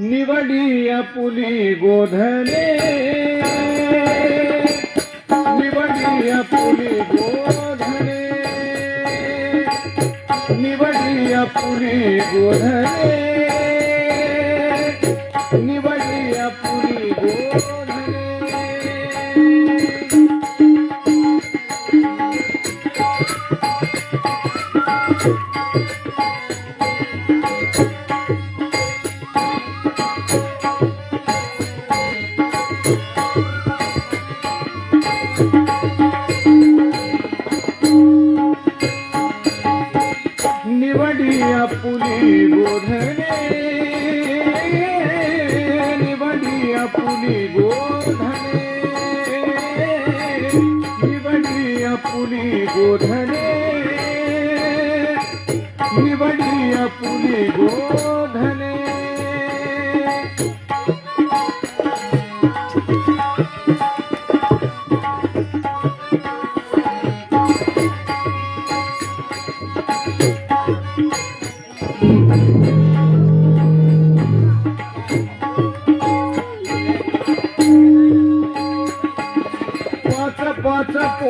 निवडी अपुली गोधले निवडी अपुली गोधले निवडी अपुली गोधले Thank you. अपुली गोधने निवडली अपुली गोधने. निवडली अपुली गोधने.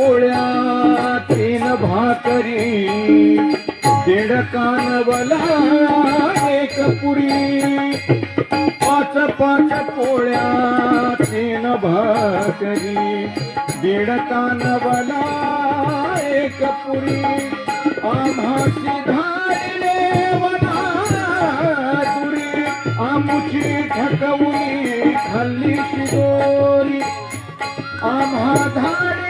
पोळ्या तीन भाकरी दीड कानवला एक पुरी. पाच पाच पोळ्या तीन भाकरी दीड कानवला एक पुरी. आम्हाशी धारले वना दुरी आमुची ठकवली खाल्ली शिदोरी आम्हा धाडले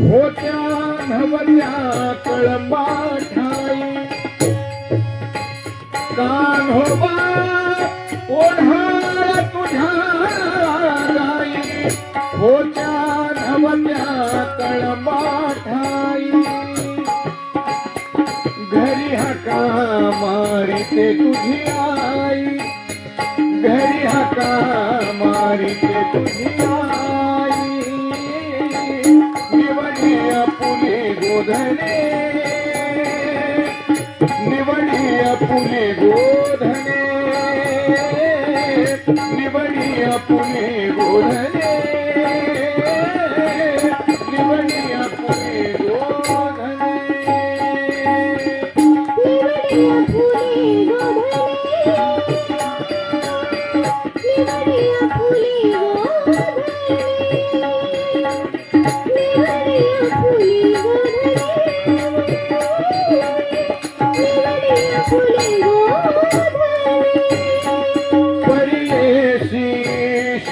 होत्या नवल्या कळंबा ठाई कान्होबा ओढाळ तुझ्या गाई होत्या नवल्या कळंबा ठाई घरी हका मारिते तुझी आई. घरी हका मारिते तुझी आई. गोधने निवडिया पुणे गोधने निवडिया पुणे गोधने.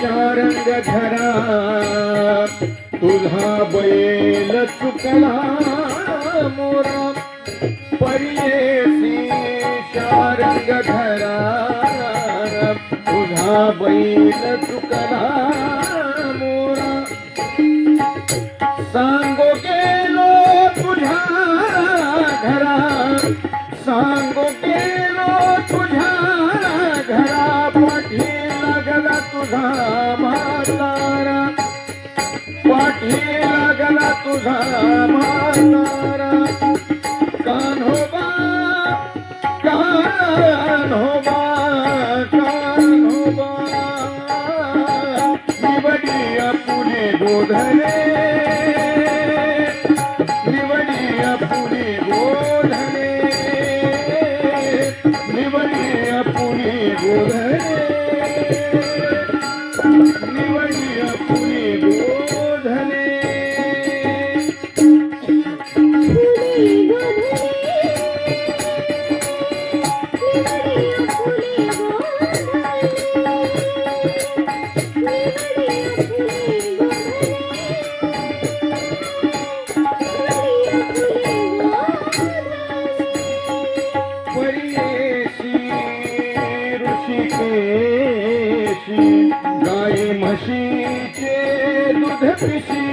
रंग धरा तुझा बैल चुकला मोरा परियेशी शारंग धरा तुझा बैल चुकला मोरा. सांगो तुझा म्हातारा पाठी लागला तुझा म्हातारा कान्होबा कान्होबा মিশিছে দুধ পিসি